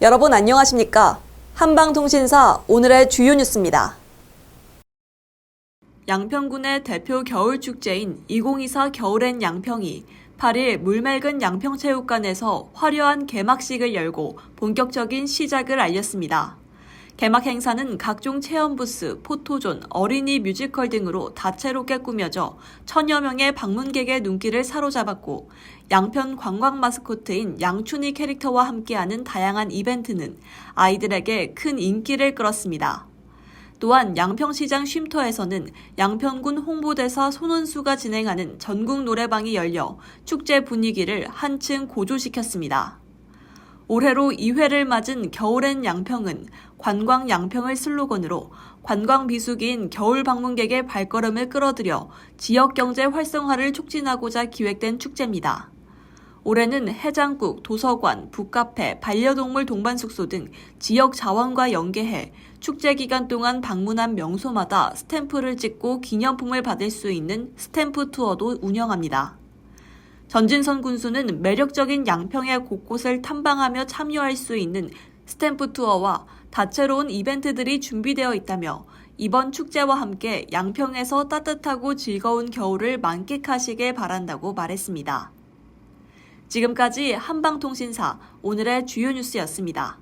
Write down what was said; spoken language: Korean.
여러분 안녕하십니까? 한방통신사 오늘의 주요 뉴스입니다. 양평군의 대표 겨울 축제인 2024 겨울엔 양평이 8일 물맑은 양평체육관에서 화려한 개막식을 열고 본격적인 시작을 알렸습니다. 개막 행사는 각종 체험 부스, 포토존, 어린이 뮤지컬 등으로 다채롭게 꾸며져 천여 명의 방문객의 눈길을 사로잡았고 양평 관광 마스코트인 양춘희 캐릭터와 함께하는 다양한 이벤트는 아이들에게 큰 인기를 끌었습니다. 또한 양평시장 쉼터에서는 양평군 홍보대사 손원수가 진행하는 전국 노래방이 열려 축제 분위기를 한층 고조시켰습니다. 올해로 2회를 맞은 겨울엔 양평은 관광 양평을 슬로건으로 관광 비수기인 겨울 방문객의 발걸음을 끌어들여 지역 경제 활성화를 촉진하고자 기획된 축제입니다. 올해는 해장국, 도서관, 북카페, 반려동물 동반숙소 등 지역 자원과 연계해 축제 기간 동안 방문한 명소마다 스탬프를 찍고 기념품을 받을 수 있는 스탬프 투어도 운영합니다. 전진선 군수는 매력적인 양평의 곳곳을 탐방하며 참여할 수 있는 스탬프 투어와 다채로운 이벤트들이 준비되어 있다며 이번 축제와 함께 양평에서 따뜻하고 즐거운 겨울을 만끽하시길 바란다고 말했습니다. 지금까지 한방통신사 오늘의 주요 뉴스였습니다.